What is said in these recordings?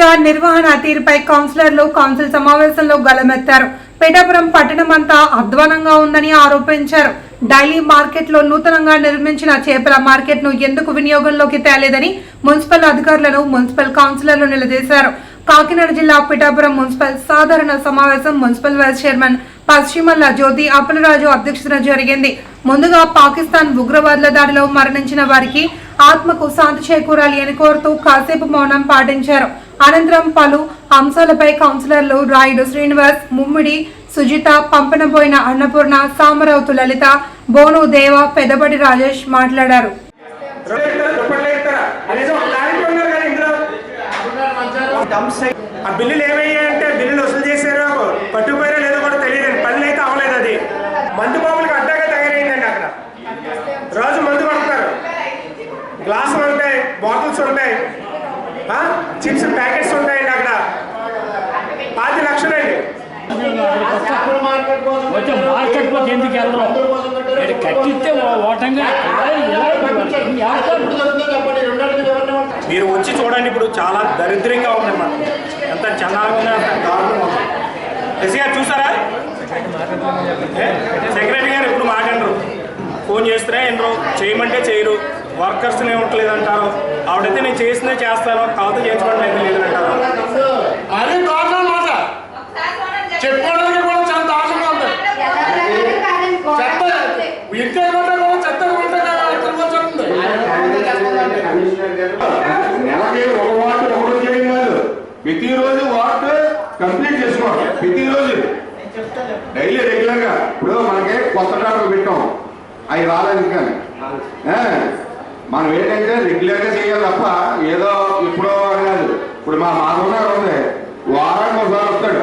సింధ్యా నిర్వహణ తీరుపై కౌన్సిలర్లు కౌన్సిల్ సమావేశంలో గలమెత్తారు. పిఠాపురం పట్టణమంతా అధ్వానంగా ఉందని ఆరోపించారు. డైలీ మార్కెట్లో నూతనంగా నిర్మించిన చేపల మార్కెట్ను ఎందుకు వినియోగంలోకి తేలేదని మున్సిపల్ అధికారులను మున్సిపల్ కౌన్సిలర్లు నిలదీశారు. కాకినాడ జిల్లా పిఠాపురం మున్సిపల్ సాధారణ సమావేశం municipal vice chairman Paschimalla Jyothi Appalaraju అధ్యక్షతన జరిగింది. ముందుగా పాకిస్తాన్ ఉగ్రవాదుల దాడిలో మరణించిన వారికి ఆత్మకు శాంతి చేకూరాలి అని కోరుతూ కాసేపు మౌనం పాటించారు. అనంతరం పలు అంశాలపై కౌన్సిలర్లు రాయుడు శ్రీనివాస్ ముమ్మిడి సుజిత పంపనబోయిన అన్నపూర్ణ సామరావుతు లలిత బోను దేవ పెదపటి రాజేష్ మాట్లాడారు. ఆ బిల్లులు ఏమయ్యాయంటే బిల్లులు వసూలు చేశారో పట్టుకుపోయారో లేదో కూడా తెలియదు పనులు అయితే అవ్వలేదు అది. మందు చిప్స్ ప్యాకెట్స్ ఉంటాయండి అక్కడ. పాతి లక్షలండి. మార్కెట్ ఎందుకు వెళ్ళరు కట్టిస్తే ఓటంగా మీరు వచ్చి చూడండి ఇప్పుడు చాలా దరిద్రంగా ఉందన్నమాట ఎంత చండాలంగా ఉందో అంత దారుణంగా ఉంది. ఎస్సీ గారు చూసారా? సెక్రటరీ ఫోన్ చేస్తారా ఏంటో చేయమంటే చేయరు. వర్కర్స్ ఏమట్లేదు అంటారు ఆవిడైతే నేను చేసినే చేస్తాను. కాకపోతే చేయించుకోవడం అయితే లేదు అంటారు అది దారుణం మాట చెప్పుకోవడానికి కూడా చాలా దారుణంగా ఉంది. చెత్త ఇంట్లో కొంటే కూడా చెత్త కొంటే తిరగొచ్చింది నెలకి ఒక చేయడం కాదు. ప్రతిరోజు వార్డు కంప్లీట్ చేసుకోవాలి. ప్రతిరోజు. డైలీ రెగ్యులర్గా ఇప్పుడు మనకి కొత్త డాక్టర్ పెట్టాం. అవి రాలేదు కానీ మనం ఏంటంటే రెగ్యులర్గా చేయాలి తప్ప ఏదో ఇప్పుడో అని కాదు. ఇప్పుడు మా మాధవ్ గారు ఉంది. వారానికి ఒకసారి వస్తాడు.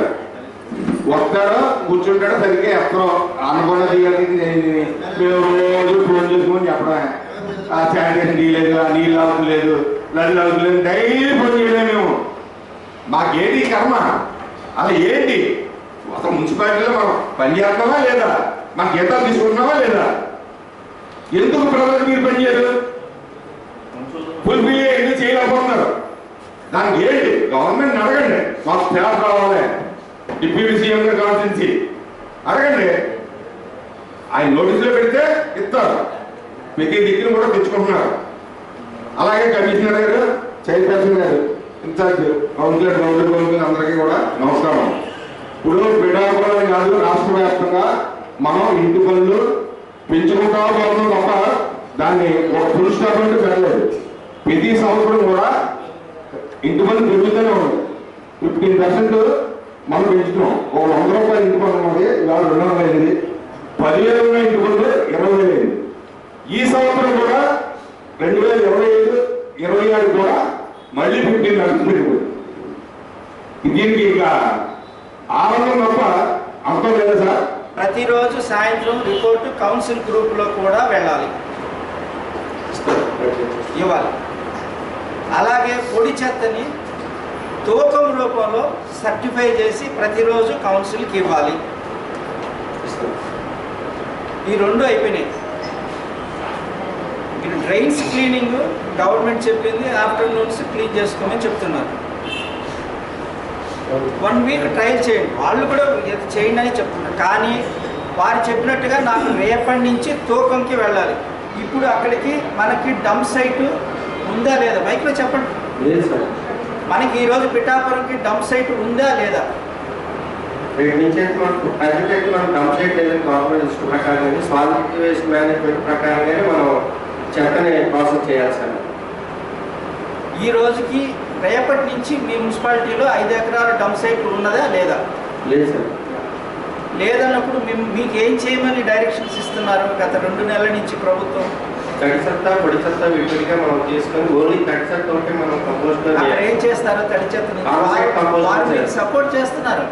వస్తాడు కూర్చుంటాడు సరిగ్గా ఎక్కడో అన్నపూర్ణ తీయాలి మేము రోజు ఫోన్ చేసుకుని చెప్పడమే. ఆ శానిటైజర్ తీయలేదు ఆ నీళ్ళు అవుతలేదు నదులు అవుతలేదు డైలీ ఫోన్ చేయలేము మేము. మాకేంటి కర్మ? అలా ఏంటి? అసలు మున్సిపాలిటీలో మనం పని చేస్తున్నావా లేదా? మన గీతాలు తీసుకుంటున్నావా లేదా? ఎందుకు ప్రజలకు మీరు పని చేయరు ఫుల్ఫిల్ ఎందుకు చేయలేకపోతున్నారు? దానికి ఏంటి? గవర్నమెంట్ అడగండి. మాకు స్టాఫ్ కావాలి. డిప్యూటీ సీఎం గారు కావాల్సింది అడగండి. ఆయన నోటీసులో పెడితే ఇస్తారు. ప్రతి దిక్కును కూడా తెచ్చుకుంటున్నారు. అలాగే కమిషనర్ గారు చైర్పర్సన్ గారు ఇన్ఛార్జ్ కౌన్సిలర్ కౌన్సిలర్ కౌన్సిలర్ అందరికీ కూడా నమస్కారం. ఇప్పుడు పీడాపురం కాదు రాష్ట్ర వ్యాప్తంగా మనం ఇంటి పనులు పెంచుకుంటా పోతున్నాం తప్ప దాన్ని ఒక ఫుల్ స్టాప్ అంటే పెట్టలేదు ప్రతి సంవత్సరం కూడా ఇంటి పనులు పెరుగుతూనే ఉంది ఫిఫ్టీన్ పర్సెంట్ మనం పెంచుతున్నాం. ఒక వంద రూపాయలు ఇంటి పన్ను ఉన్నది ఇవాళ రెండు వందల అయింది. పదివేలు ఉన్న ఇంటి పనులు ఇరవై వేలు అయింది. ఈ సంవత్సరం కూడా రెండు వేల ఇరవై ఐదు ఇరవై ఆరు కూడా మళ్ళీ ఫిఫ్టీన్ పర్సెంట్ పెరిగిపోయింది. దీనికి ఇక ఆనందం తప్ప అంతం లేదా సార్. ప్రతిరోజు సాయంత్రం రిపోర్టు కౌన్సిల్ గ్రూప్లో కూడా వెళ్ళాలి. ఇవ్వాలి. అలాగే పొడి చెత్తని తూకం రూపంలో సర్టిఫై చేసి ప్రతిరోజు కౌన్సిల్కి ఇవ్వాలి. ఈ రెండు అయిపోయినాయి. డ్రైన్స్ క్లీనింగ్ గవర్నమెంట్ చెప్పింది ఆఫ్టర్నూన్స్ క్లీన్ చేసుకోమని చెప్తున్నారు. వన్ వీక్ ట్రయల్ చేయండి. వాళ్ళు కూడా ఇది చేయండి అని చెప్తున్నారు. కానీ వారు చెప్పినట్టుగా నాకు రేపటి నుంచి తూకంకి వెళ్ళాలి. ఇప్పుడు అక్కడికి మనకి డంప్ సైట్ ఉందా లేదా? బైక్లో చెప్పండి. మనకి ఈరోజు పిఠాపురంకి డంప్ సైట్ ఉందా లేదా? రేపు నుంచి అయితే మనకు ప్రజెంట్ అయితే మనం dump site solid waste management ప్రకారంగానే మనం చెత్తని ప్రాసెస్ చేయాలి సార్. ఈ రోజుకి రేపటి నుంచి మీ మున్సిపాలిటీలో ఐదు ఎకరాల డంప్ సైట్ ఉన్నదా లేదా? లేదు సార్. లేదన్నప్పుడు మేము మీకు ఏం చేయమని డైరెక్షన్స్ ఇస్తున్నారు? గత రెండు నెలల నుంచి ప్రభుత్వం? తడి చెత్త పొడి చెత్త విడివిడిగా మనం తీసుకొని ఓన్లీ తడి చెత్త ఒకటి మనం కంపోస్ట్ ఏం చేస్తారో తడి చెత్త. సపోర్ట్ చేస్తున్నారు.